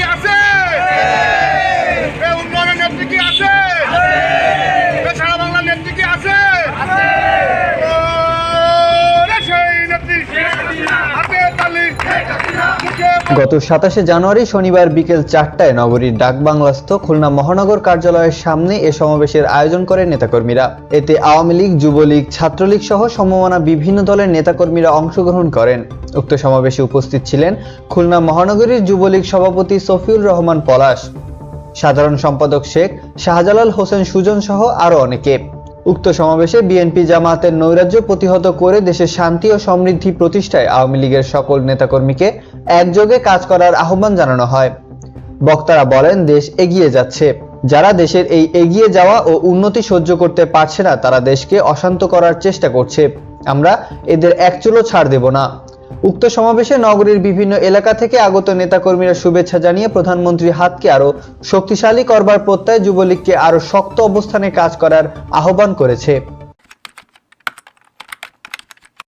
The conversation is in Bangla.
কি আছে? উন্নয়নের নেত্রী কি আছে? সারা বাংলার নেত্রী কি আছে? গত সাতাশে জানুয়ারি শনিবার বিকেল চারটায় নগরীর ডাকবাংলাস্থ খুলনা মহানগর কার্যালয়ের সামনে এ সমাবেশের আয়োজন করে নেতাকর্মীরা। এতে আওয়ামী লীগ যুবলীগ ছাত্রলীগ সহ সমমানা বিভিন্ন দলের নেতাকর্মীরা অংশগ্রহণ করেন। উক্ত সমাবেশে উপস্থিত ছিলেন খুলনা মহানগরীর যুবলীগ সভাপতি সফিউর রহমান পলাশ, সাধারণ সম্পাদক শেখ শাহজালাল হোসেন সুজন সহ আরও অনেকে। উক্ত সমাবেশে বিএনপি জামায়াতের নৈরাজ্য প্রতিহত করে দেশের শান্তি ও সমৃদ্ধি প্রতিষ্ঠায় আওয়ামী লীগের সকল নেতাকর্মীকে একযোগে কাজ করার আহ্বান জানানো হয়। বক্তারা বলেন, দেশ এগিয়ে যাচ্ছে। যারা দেশের এই এগিয়ে যাওয়া ও উন্নতি সহ্য করতে পারছে না, তারা দেশকে অশান্ত করার চেষ্টা করছে। আমরা এদের একচুলো ছাড় দেব না। উক্ত সমাবেশে নগরীর বিভিন্ন এলাকা থেকে আগত নেতাকর্মীরা শুভেচ্ছা জানিয়ে প্রধানমন্ত্রীর হাতকে আরও শক্তিশালী করবার প্রত্যয় যুবলীগকে আরও শক্ত অবস্থানে কাজ করার আহ্বান করেছে।